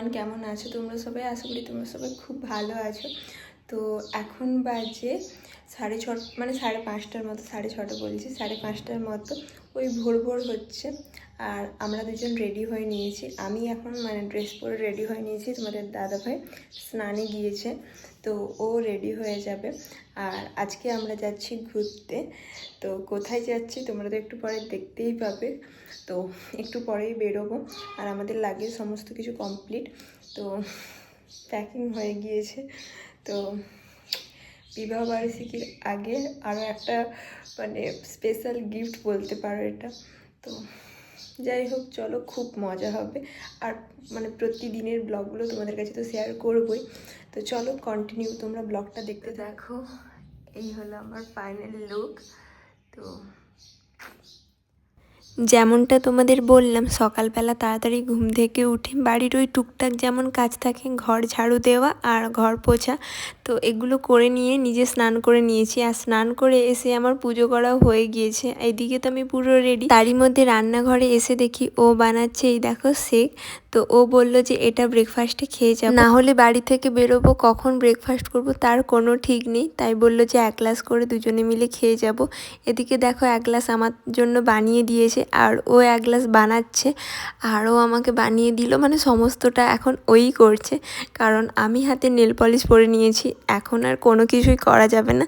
Everyone কেমন আছো তোমরা সবাই? আশা করি তোমরা সবাই খুব ভালো আছো। তো এখন বাজে সাড়ে ছ মানে সাড়ে পাঁচটার মতো, সাড়ে ছটা বলছি, সাড়ে পাঁচটার মতো ওই ভোর ভোর হচ্ছে। আর আমরা দুজন রেডি হয়ে নিয়েছি। আমি এখন মানে ড্রেস পরে রেডি হয়ে নিয়েছি, তোমাদের দাদা ভাই স্নানে গিয়েছে, তো ও রেডি হয়ে যাবে। আর আজকে আমরা যাচ্ছি ঘুরতে। তো কোথায় যাচ্ছি তোমরা তো একটু পরে দেখতেই পাবে। তো একটু পরেই বেরোবো। আর আমাদের লাগে সমস্ত কিছু কমপ্লিট তো প্যাকিং হয়ে গিয়েছে। তো বিবাহ বার্ষিকীর আগে আরও একটা মানে স্পেশাল গিফট বলতে পারো এটা। তো যাই হোক, চলো খুব মজা হবে। আর মানে প্রতিদিনের ব্লগগুলো তোমাদের কাছে তো শেয়ার করবই। তো চলো কন্টিনিউ তোমরা ব্লগটা দেখতে দেখো, এই হলো আমার ফাইনাল লুক তো যেমনটা তোমাদের বললাম, সকালবেলা তাড়াতাড়ি ঘুম থেকে উঠে বাড়ির ওই টুকটাক যেমন কাজ থাকে, ঘর ঝাড়ু দেওয়া আর ঘর পোছা তো এগুলো করে নিয়ে নিজে স্নান করে নিয়েছি। আর স্নান করে এসে আমার পুজো করাও হয়ে গিয়েছে। এইদিকে তো আমি পুরো রেডি তারই মধ্যে রান্নাঘরে এসে দেখি ও বানাচ্ছে এই দেখো শেক তো ও বলল যে এটা ব্রেকফাস্টে খেয়ে যাব। না হলে বাড়ি থেকে বেরোবো, কখন ব্রেকফাস্ট করব তার কোনো ঠিক নেই। তাই বলল যে এক গ্লাস করে দুজনে মিলে খেয়ে যাব। এদিকে দেখো এক গ্লাস আমার জন্য বানিয়ে দিয়েছে আর ও এক গ্লাস বানাচ্ছে। আর ও আমাকে বানিয়ে দিল মানে সমস্তটা এখন ওই করছে। কারণ আমি হাতে নেল পলিশ পরে নিয়েছি। এখন আর কোনো কিছুই করা যাবে না।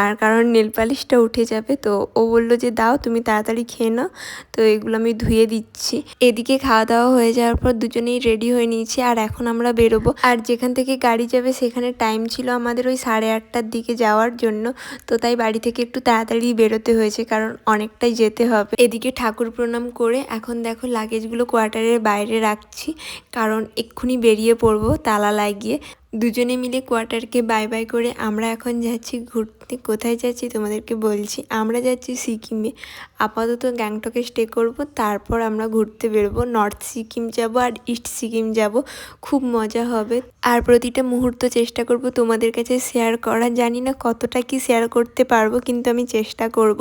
আর কারণ নেল পালিশটা উঠে যাবে, তো ও বলল যে, দাও, তুমি তাড়াতাড়ি খেয়ে নাও। তো এগুলো আমি ধুয়ে দিচ্ছি। এদিকে খাওয়া দাওয়া হয়ে যাওয়ার পর দুজনেই রেডি হয়ে নিয়েছি, আর এখন আমরা বেরোবো। আর যেখান থেকে গাড়ি যাবে, সেখানে টাইম ছিল আমাদের ওই সাড়ে আটটার দিকে যাওয়ার জন্য। তো তাই বাড়ি থেকে একটু তাড়াতাড়ি বেরোতে হয়েছে, কারণ অনেকটাই যেতে হবে। এদিকে ঠাকুর প্রণাম করে এখন দেখো লাগেজগুলো কোয়ার্টারের বাইরে রাখছি, কারণ এক্ষুনি বেরিয়ে পড়ব তালা লাগিয়ে। দুজনে মিলে কোয়ার্টারকে বাই বাই করে আমরা এখন যাচ্ছি ঘুরতে। কোথায় যাচ্ছি তোমাদেরকে বলছি? আমরা যাচ্ছি সিকিমে। আপাতত গ্যাংটকে স্টে করব, তারপর আমরা ঘুরতে বেরোবো। নর্থ সিকিম যাব আর ইস্ট সিকিম যাব। খুব মজা হবে। আর প্রতিটা মুহূর্ত চেষ্টা করব তোমাদের কাছে শেয়ার করা জানি না কতটা কি শেয়ার করতে পারব, কিন্তু আমি চেষ্টা করব।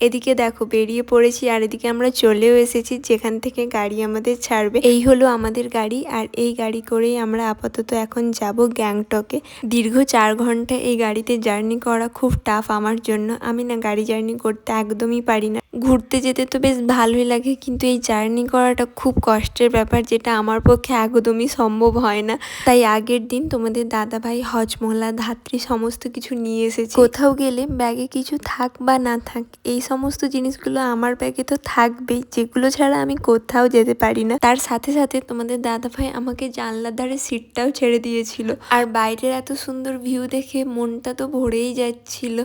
এদিকে দেখো, বেরিয়ে পড়েছি আর এদিকে আমরা চলেও এসেছি। যেখান থেকে গাড়ি আমাদের ছাড়বে। এই হলো আমাদের গাড়ি আর এই গাড়ি করেই আমরা আপাতত এখন যাব। গ্যাংটকে। দীর্ঘ চার ঘণ্টা এই গাড়িতে জার্নি করা খুব টাফ আমার জন্য। আমি না গাড়ি জার্নি করতে একদমই পারি না। ঘুরতে যেতে তো বেশ ভালোই লাগে, কিন্তু এই জার্নি করাটা খুব কষ্টের ব্যাপার যেটা আমার পক্ষে একদমই সম্ভব হয় না। তাই আগের দিন তোমাদের দাদা ভাই হজমোলা ধাত্রী সমস্ত কিছু নিয়ে এসেছে। কোথাও গেলে ব্যাগে কিছু থাক বা না থাক, এই সমস্ত জিনিসগুলো আমার ব্যাগে তো থাকবেই, যেগুলো ছাড়া আমি কোথাও যেতে পারি না। তার সাথে সাথে তোমাদের দাদা ভাই আমাকে জানলার ধারে সিটটাও ছেড়ে দিয়েছিল। আর বাইরের এত সুন্দর ভিউ দেখে মনটা তো ভরেই যাচ্ছিল।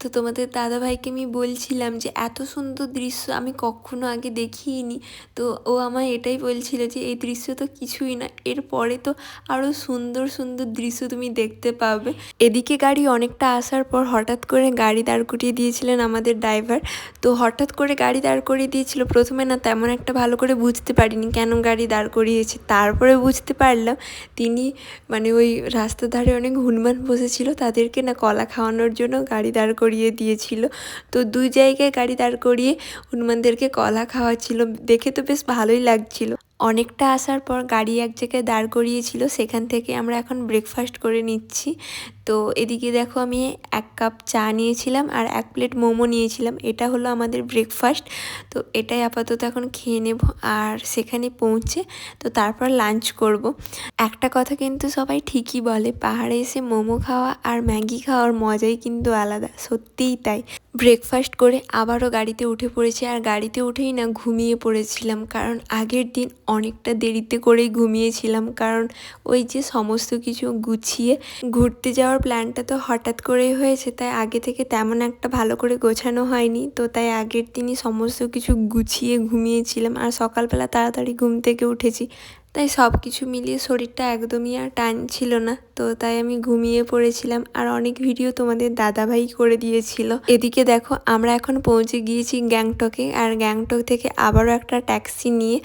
তো তোমাদের দাদা ভাইকে আমি বলছিলাম যে, এত সুন্দর দৃশ্য আমি কখনো আগে দেখিনি। তো ও আমায় এটাই বলছিল যে, এই দৃশ্য তো কিছুই না এরপরে তো আরও সুন্দর সুন্দর দৃশ্য তুমি দেখতে পাবে। এদিকে গাড়ি অনেকটা আসার পর হঠাৎ করে গাড়ি দাঁড় করিয়ে দিয়েছিলেন আমাদের ড্রাইভার। তো হঠাৎ করে গাড়ি দাঁড় করিয়ে দিয়েছিল, প্রথমে না তেমন একটা ভালো করে বুঝতে পারিনি কেন গাড়ি দাঁড় করিয়েছে। তারপরে বুঝতে পারলাম, তিনি মানে ওই রাস্তার ধারে অনেক হনুমান বসেছিল, তাদেরকে না কলা খাওয়ানোর জন্য গাড়ি দাঁড় করিয়ে দিয়েছিল। তো দুই জায়গায় গাড়ি দাঁড় করিয়ে হনুমানদেরকে কলা খাওয়াচ্ছিল। দেখে তো বেশ ভালোই লাগছিল। অনেকটা আসার পর গাড়ি এক জায়গায় দাঁড় করিয়েছিল। সেখান থেকে আমরা এখন ব্রেকফাস্ট করে নিচ্ছি। তো এদিকে দেখো আমি এক কাপ চা নিয়েছিলাম আর এক প্লেট মোমো নিয়েছিলাম। এটা হলো আমাদের ব্রেকফাস্ট তো এটাই আপাতত এখন খেয়ে নেব আর সেখানে পৌঁছে তো তারপর লাঞ্চ করব। একটা কথা কিন্তু সবাই ঠিকই বলে, পাহাড়ে এসে মোমো খাওয়া আর ম্যাগি খাওয়ার মজাই কিন্তু আলাদা, সত্যিই তাই। ব্রেকফাস্ট করে আবারও গাড়িতে উঠে পড়েছি আর গাড়িতে উঠেই না ঘুমিয়ে পড়েছিলাম, কারণ আগের দিন অনেকটা দেরিতে করেই ঘুমিয়েছিলাম, কারণ ওই যে সমস্ত কিছু গুছিয়ে ঘুরতে যাওয়ার প্ল্যানটা তো হঠাৎ করেই হয়েছে, তাই আগে থেকে তেমন একটা ভালো করে গোছানো হয়নি। তো তাই আগের দিনই সমস্ত কিছু গুছিয়ে ঘুমিয়েছিলাম আর সকালবেলা তাড়াতাড়ি ঘুম থেকে উঠেছি। তাই সব কিছু মিলিয়ে শরীরটা একদমই আর টান ছিল না। তো তাই আমি ঘুমিয়ে পড়েছিলাম আর অনেক ভিডিও তোমাদের দাদাভাই করে দিয়েছিল। এদিকে দেখো, আমরা এখন পৌঁছে গিয়েছি গ্যাংটকে আর গ্যাংটক থেকে আবারও একটা ট্যাক্সি নিয়ে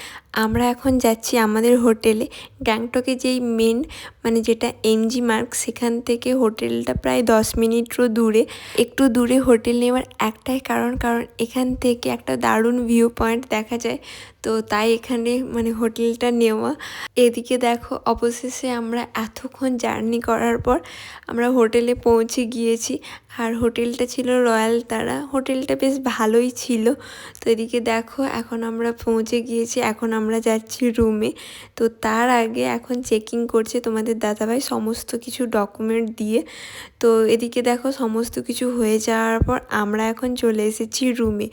আমরা এখন যাচ্ছি আমাদের হোটেলে। গ্যাংটকে যেই মেন মানে যেটা এমজি মার্ক, সেখান থেকে হোটেলটা প্রায় দশ মিনিটও দূরে। একটু দূরে হোটেল নেওয়ার একটাই কারণ কারণ এখান থেকে একটা দারুণ ভিউ পয়েন্ট দেখা যায়। তো তাই এখানে মানে হোটেলটা নেওয়া এদিকে দেখো, অবশেষে আমরা এতক্ষণ জার্নি করার পর আমরা হোটেলে পৌঁছে গিয়েছি। আর হোটেলটা ছিল রয়্যাল তারা। হোটেলটা বেশ ভালোই ছিল। তো এদিকে দেখো, এখন আমরা পৌঁছে গিয়েছি। এখন আমরা যাচ্ছি রুমে তো তার আগে এখন চেকিং করছে তোমাদের দাদাভাই সমস্ত কিছু ডকুমেন্ট দিয়ে। তো এদিকে দেখো, সমস্ত কিছু হয়ে যাওয়ার পর আমরা এখন চলে এসেছি রুমে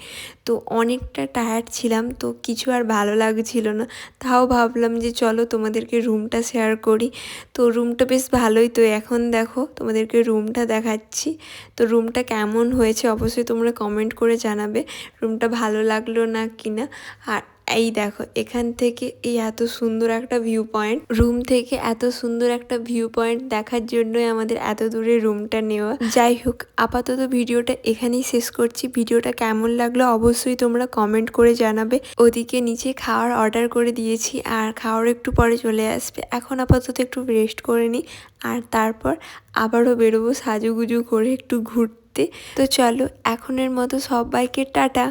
তো অনেকটা টায়ার্ড ছিলাম। তো কিছু আর ভালো লাগছিল না। তাও ভাবলাম যে চলো তোমাদেরকে রুমটা শেয়ার করি। তো রুমটা বেশ ভালোই তো, এখন দেখো তোমাদেরকে রুমটা দেখাচ্ছি। তো রুমটা কেমন হয়েছে অবশ্যই তোমরা কমেন্ট করে জানাবে রুমটা ভালো লাগল না কি না আর এই দেখো, এখান থেকে এই এত সুন্দর একটা ভিউ পয়েন্ট রুম থেকে এত সুন্দর একটা ভিউ পয়েন্ট দেখার জন্যই আমাদের এত দূরে রুমটা নেওয়া। যাই হোক, আপাতত ভিডিওটা এখানেই শেষ করছি। ভিডিওটা কেমন লাগল অবশ্যই তোমরা কমেন্ট করে জানাবে। ওদিকে নিচে খাওয়ার অর্ডার করে দিয়েছি, আর খাওয়ার একটু পরে চলে আসবে। এখন আপাতত একটু রেস্ট করে নিই আর তারপর আবারও বেরোবো সাজুগুজু করে একটু ঘুরতে। তো চলো, এখনের মতো সবাইকে টাটা।